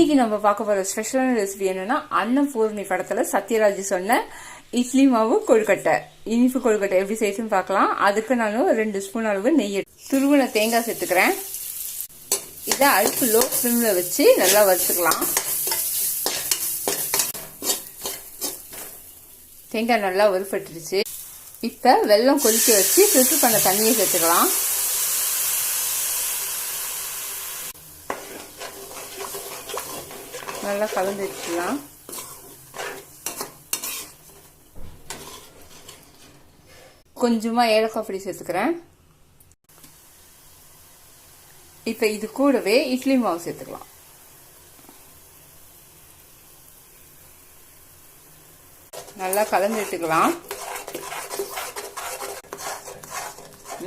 இன்னைக்கு நம்ம பார்க்க போற ஸ்பெஷலான ரெசிபி என்னன்னா அன்னபூர்ணி படத்துல சத்யராஜ் சொன்ன இட்லி மாவு கொழுக்கட்டை. இனிப்பு கொழுக்கட்டை எப்படி செய்யுதுன்னு பார்க்கலாம். அதுக்கு நான் ரெண்டு ஸ்பூன் அளவு நெய் எடு- துருவின தேங்காய் சேர்த்துக்கிறேன். இதை அடுப்பு லோ ஃப்ளேம்ல வச்சு நல்லா வறுத்துக்கலாம். தேங்காய் நல்லா வறுப்பட்டுருச்சு. இப்ப வெல்லம் கொதிக்க வச்சு ஃபில்டர் பண்ண தண்ணியை சேர்த்துக்கலாம். நல்லா கலந்து வச்சுக்கலாம் கொஞ்சமாக ஏலக்காய் பொடி சேர்த்துக்கிறேன். இப்போ இது கூடவே இட்லி மாவு சேர்த்துக்கலாம். நல்லா கலந்து விட்டுக்கலாம்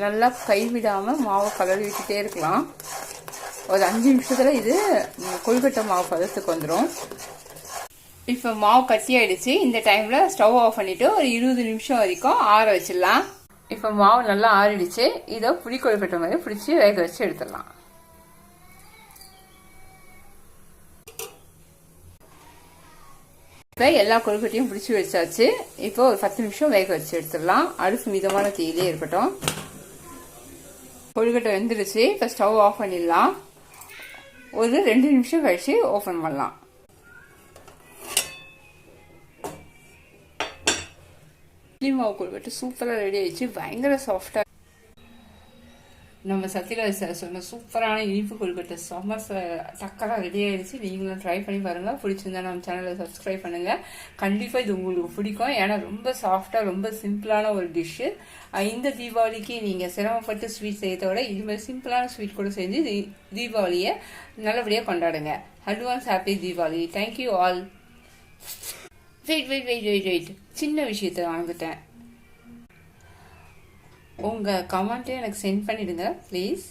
நல்லா கைவிடாமல் மாவை கலரி விட்டுட்டே இருக்கலாம். ஒரு அஞ்சு நிமிஷத்துல இது கொழுக்கட்டை மாவு பதத்துக்கு வந்துடும் இப்போ மாவு கட்டி ஆயிடுச்சு இந்த டைம்ல ஸ்டவ் ஆஃப் பண்ணிட்டு ஒரு இருபது நிமிஷம் வரைக்கும் ஆற வச்சிடலாம். இப்போ மாவு நல்லா ஆறிடுச்சு. இதை புளி கொழுக்கட்டை மாதிரி பிடிச்சி வேக வச்சு எடுத்துடலாம். இப்போ எல்லா கொழுக்கட்டையும் பிடிச்சி வச்சாச்சு. இப்போ ஒரு பத்து நிமிஷம் வேக வச்சு எடுத்துடலாம். அடுப்பு மிதமான தீயிலே இருக்கட்டும். கொழுக்கட்டை வெந்துடுச்சு. இப்போ ஸ்டவ் ஆஃப் பண்ணிடலாம். ஒரு ரெண்டு நிமிஷம் கழிச்சு ஓப்பன் பண்ணலாம். இட்லி மாவு கொழுக்கட்டை சூப்பராக ரெடி ஆயிடுச்சு. பயங்கர சாஃப்டாக நம்ம சத்யராஜ் சார் சொன்ன சூப்பரான இனிப்பு கொழுக்கட்டை செம்ம டக்கராக ரெடி ஆயிடுச்சு. நீங்களும் ட்ரை பண்ணி பாருங்கள் பிடிச்சிருந்தா நம்ம சேனலை சப்ஸ்கிரைப் பண்ணுங்கள் கண்டிப்பாக இது உங்களுக்கு பிடிக்கும். ஏன்னா ரொம்ப சாஃப்டாக ரொம்ப சிம்பிளான ஒரு டிஷ்ஷு இந்த தீபாவளிக்கு நீங்கள் சிரமப்பட்டு ஸ்வீட் செய்யறத விட இது மாதிரி சிம்பிளான ஸ்வீட் கூட செஞ்சு தீ- தீபாவளியை நல்லபடியாக கொண்டாடுங்க. Advance happy Deepavali. Thank you all wait wait wait wait wait சின்ன விஷயத்தை வாங்கிட்டேன். உங்கள் கமெண்ட்டையும் எனக்கு சென்ட் பண்ணிவிடுங்க ப்ளீஸ்